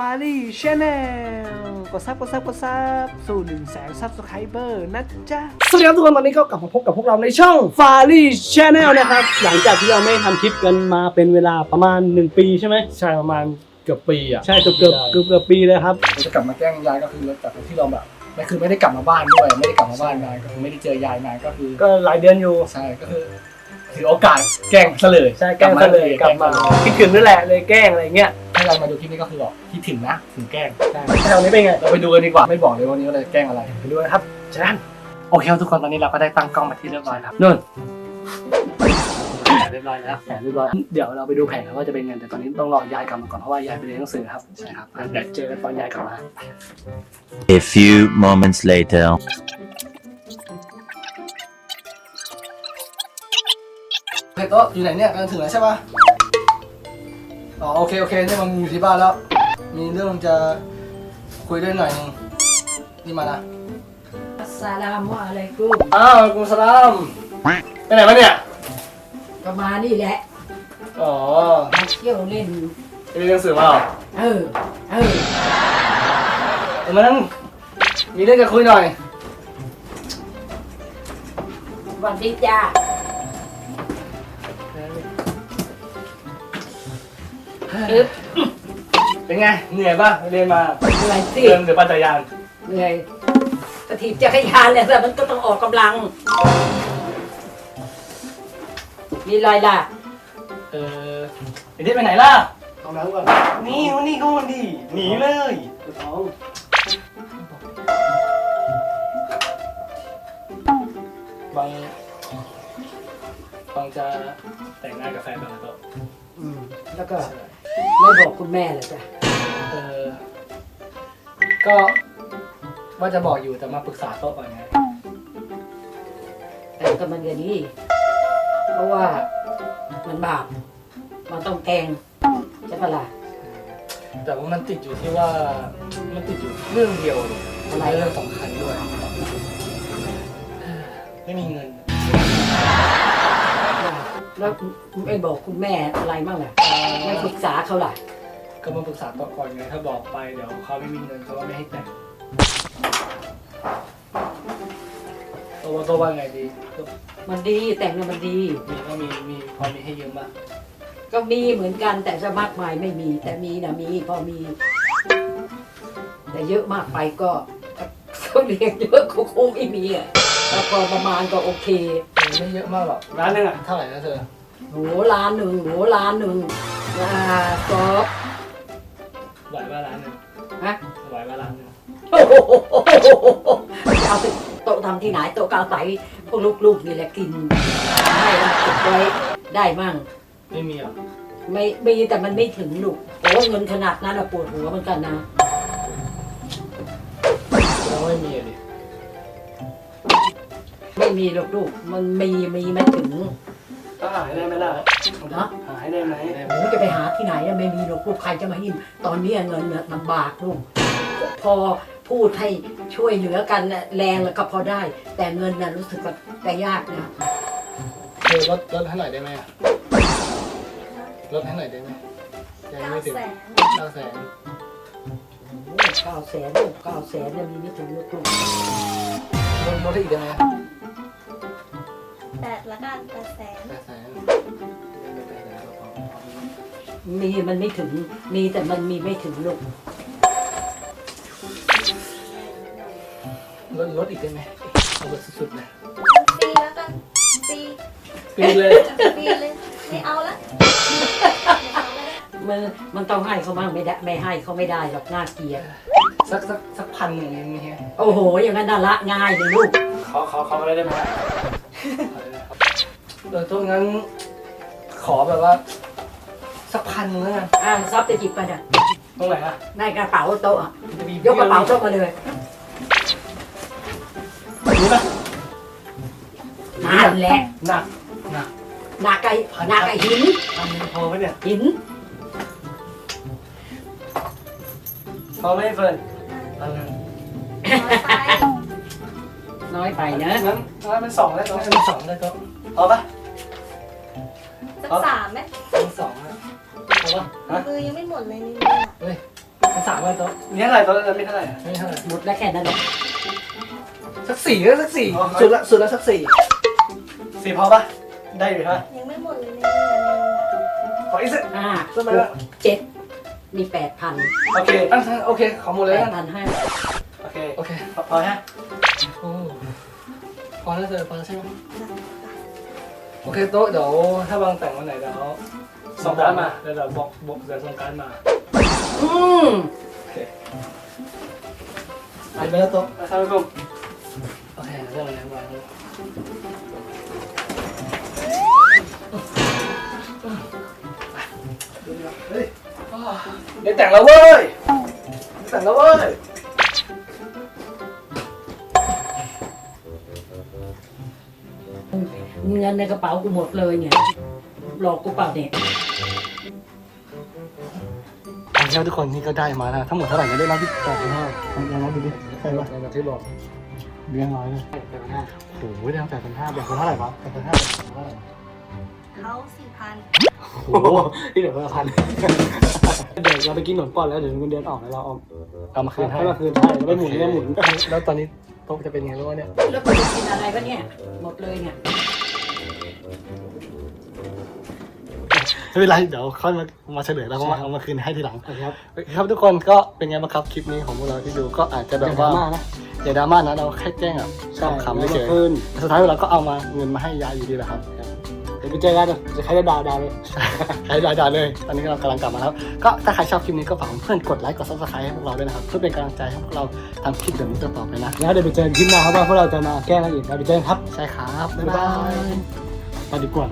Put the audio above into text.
ฟารี่ชาแนลกดซับกดซับกดซับสู่หนึ่งแสนซับสไครเบอร์นะจ๊ะ สวัสดีครับทุกคนตอนนี้ก็กลับมาพบกับพวกเราในช่องฟารี่ชาแนลนะครับ หลังจากที่เราไม่ทำคลิปกันมาเป็นเวลาประมาณ 1 ปีใช่ไหมใช่ประมาณเกือบปีอะ ใช่เกือบเกือบเกือบเกือบปีเลยครับจะกลับมาแกล้งยายก็คือจากที่เราแบบไม่คือไม่ได้กลับมาบ้านด้วย ไม่ได้กลับมาบ้านนานก็คือไม่ได้เจอยายนานก็คือก็หลายเดือนอยู่ ใช่ก็คือถือโอกาสแกล้งซะเลยใช่แกล้งซะเลยกลับมาคิดถึงนั่นแหละเลยแกล้งอะไรเงี้ย ถ้าเรามาดูคลิปนี้ก็คือบอกคิดถึงนะถึงแกล้งใช่แถวนี้เป็นไงเราไปดูกันดีกว่าไม่บอกเลยวันนี้เราจะแกล้งอะไรไปดูนะครับเชิญโอเคครับทุกคนตอนนี้เราก็ได้ตั้งกล้องมาที่เรียบร้อยแล้วนู่นแผนเรียบร้อยแล้วแผนเรียบร้อยเดี๋ยวเราไปดูแผนกันว่าจะเป็นไงแต่ตอนนี้ต้องรอยายกลับมาก่อนเพราะว่ายายไปเรียนหนังสือครับใช่ครับอะเดี๋ยวเจอกันตอนยายกลับมา A few moments later. โอเคโต๊ะอยู่ไหนเนี่ยกำลังถึงแล้วใช่ปะ อ๋อโอเคโอเคนี่มันอยู่ที่บ้านแล้ว มีเรื่องจะคุยด้วยหน่อยนึงนี่มานะ อัสสลามุอะลัยกุมอ้าวกุมสลามไปไหนมาเนี่ย ก็มานี่แหละอ๋อมาเที่ยวเล่น ไปเรียนหนังสือมาเหรอเออ เออ เดี๋ยวมันมีเรื่องจะคุยหน่อย วันดีจ้า อึ๊บเป็นไง เหนื่อยป่ะเรียนมาอะไรสิ เดินหรือปั่นจักรยานเหนื่อยกระถีบจักรยานเนี่ยแต่มันก็ต้องออกกำลัง มีรอยล่ะ เออไอ้ที่ไปไหนล่ะ เอาน้ำก่อนนี่วันนี้ก็วันดีหนีเลยท้องบางบางจะแต่งงานกับแฟนบางโต๊ะอืมแล้วก็ ไม่บอกคุณแม่เลยจ้ะเออ ก็ว่าจะบอกอยู่แต่มาปรึกษาโต๊ะก่อนไงแต่ก็มันอย่างนี้เพราะว่ามันบาป มันต้องแกงใช่ปะล่ะ แต่ว่ามันติดอยู่ที่ว่า มันติดอยู่เรื่องเดียวเลยอะไร เรื่องสำคัญด้วย ไม่มีเงิน แล้วไม่บอกคุณแม่อะไรบ้างล่ะไม่ปรึกษาเขาล่ะก็มาปรึกษาโต๊ะก่อนไงถ้าบอกไปเดี๋ยวเขาไม่มีเงินเขาก็ไม่ให้แต่งตัวว่าตัวว่าไงดีมันดีแต่งเนี่ยมันดี มีก็มีมีพอมีให้ยืมป่ะก็มีเหมือนกันแต่จะมากมายไม่มี แต่มีนะมีพอมี แต่เยอะมากไปก็เขาเรียกเยอะก็คงไม่มีอะ แล้วพอประมาณก็โอเคเออไม่เยอะมากหรอกร้านหนึงอะเท่าไหร่นะเธอโหล้านหนึ่งโหล้านหนึ่งอ่าซอฟไหวว่าร้านหนึงฮะไหวว่าร้านหนึงโอ้โหจะเอาไปโต๊ะทำที่ไหนโต๊ะกาวใสพวกลูกๆนี่แหละกินให้มันเก็บไว้ได้มั่ง ไม่มีหรอไม่มีแต่มันไม่ถึงลูกโอ้เงินขนาดนั้นอะปวดหัวเหมือนกันนะแล้วไม่มีอะดิ ไม่มีหรอกลูก มันมีมีไม่ถึงก็หายได้ไหมล่ะนะหายได้ไหมโอ้จะไปหาที่ไหนอะไม่มีหรอกลูกใครจะมาหินตอนนี้เงินเนี่ยลำบากลูก พอพูดให้ช่วยเหลือกันน่ะแรงแล้วก็พอได้ แต่เงินน่ะรู้สึกว่าแต่ยากนะ เธอลดลดให้หน่อยได้ไหมอะลดให้หน่อยได้ไหมยังไม่ถึงเก้าแสนเก้าแสนลูกเก้าแสนเนี่ยมีไม่ถึงลูกลูก ลดลดให้อีกได้ไหมแปดละกันแปดแสนแปดแสนแปดแสนมีมันไม่ถึง มีแต่มันมีไม่ถึงลูกลดลดอีกได้ไหมเอาแบบสุดๆเลยปีแล้วกันปีปีเลยปีเลยไม่เอาละไม่เอาละมันมันต้องให้เขาบ้างไม่ได้ไม่ให้เขาไม่ได้หรอกน่าเกลียด สักสักสักพันหนึ่งเองมีแค่โอ้โห อย่างนั้นน่าละง่ายเลยลูกขอขอขออะไรได้ไหมเออตัวงั้น ขอแบบว่า สักพันหนึงแล้วกันอ่าซับจะจิบไปน่ะตรงไหนอะในกระเป๋าโต๊ะอะจะมียกกระเป๋าโต๊ะมาเลยนี่ปะนั่นแหละหนักหนักหนาไก่หนาไก่หินพันหนึ่งพอไหมเนี่ยหินพอไหมเฟิร์น พันหนึ่งน้อยไปน้อยไปนะงั้นงั้นเป็นสองแล้วก็เป็นสองแล้วก็พอปะสักสามไหมเป็นสองแล้วพอปะฮะมือยังไม่หมดเลยนี่มืออะเฮ้ยเป็นสามว่าโต๊ะมีเท่าไหร่โต๊ะแล้วมีเท่าไหร่ไม่เท่าไหร่หมดแล้วแค่นั้นแหละสักสี่ก็สักสี่สุดละสุดละสักสี่สี่พอปะได้อยู่ฮะยังไม่หมดเลยเนี่ยขออีกสักห้าทำไมล่ะเจ็ด มีแปดพันโอเคตั้งโอเค ขอหมดเลยแปกัดนพันห้าโอเค โอเค พอพอฮะโอ้พอแล้วเธอพอแล้วใช่ไหมโอเคโต๊ะเดี๋ยวถ้าบางแต่งวันไหนเดี๋ยวส่งการ์ดมาเดี๋ยวเดี๋ยวบอกบอกเดี๋ยวส่งการ์ดมาอืมไปไปแล้วโต๊ะนะครับทุกคนโอเคเรื่องอะไรมาแเดี๋ยวแต่งแล้วเว้ยเดี๋ยวแต่งแล้วเว้ย เงินในกระเป๋ากูหมดเลยเนี่ย หลอกกูเปล่าเนี่ยอันนี้ทุกคนนี่ก็ได้มาแล้วทั้งหมดเท่าไหร่กันได้รับที่แปดพันห้าลองลองดูดิใช่ปะที่บอกเบี้ยน้อยเลยแปดพันห้าโอ้โหได้ตั้งแปดพันห้าแบ่งคนเท่าไหร่วะแปดพันห้าเท่าไหร่เขาสี่พันโอ้โหที่เหลือคนละพัน เดี๋ยวเราไปกินขนมป้อนแล้วเดี๋ยวเงินเดือนออกแล้วเราเอาเอามาคืนให้มาคืนใช่ไม่หมุนไม่หมุนแล้วตอนนี้โต๊ะจะเป็นไงรู้เนี่ยแล้วกูจะกินอะไรวะเนี่ย หมดเลยเนี่ยไม่เป็นไรเดี๋ยวค่อยมามาเฉลยแล้วก็มาเอามาคืนให้ทีหลังครับครับทุกคนก็เป็นไงบ้างครับคลิปนี้ของพวกเราที่ดูก็อาจจะแบบว่าอย่าดราม่านะเราแค่แจ้งอะขำๆเฉยๆสุดท้ายเราก็เอามาเงินมาให้ยายอยู่ดีแหละครับเดี๋ยว ไปเจอกันจะใครจะด่าด่าเลยใช้ด่าๆเลย ตอนนี้เรากำลังกลับมาแล้วก็ถ้าใครชอบคลิปนี้ก็ฝากเพื่อนกดไลค์กดซับสไครต์ให้พวกเราด้วยนะครับ เพื่อเป็นกำลังใจให้พวกเราทำคลิปแบบนี้ต่อๆไปนะ แล้วเดี๋ยวไปเจอกันคลิปหน้าครับว่าพวกเราจะมาแก้อะไรอีกเราไปเจอกันครับ ใช่ครับ บ๊ายบ๊ายบาบายยไปดีกว่า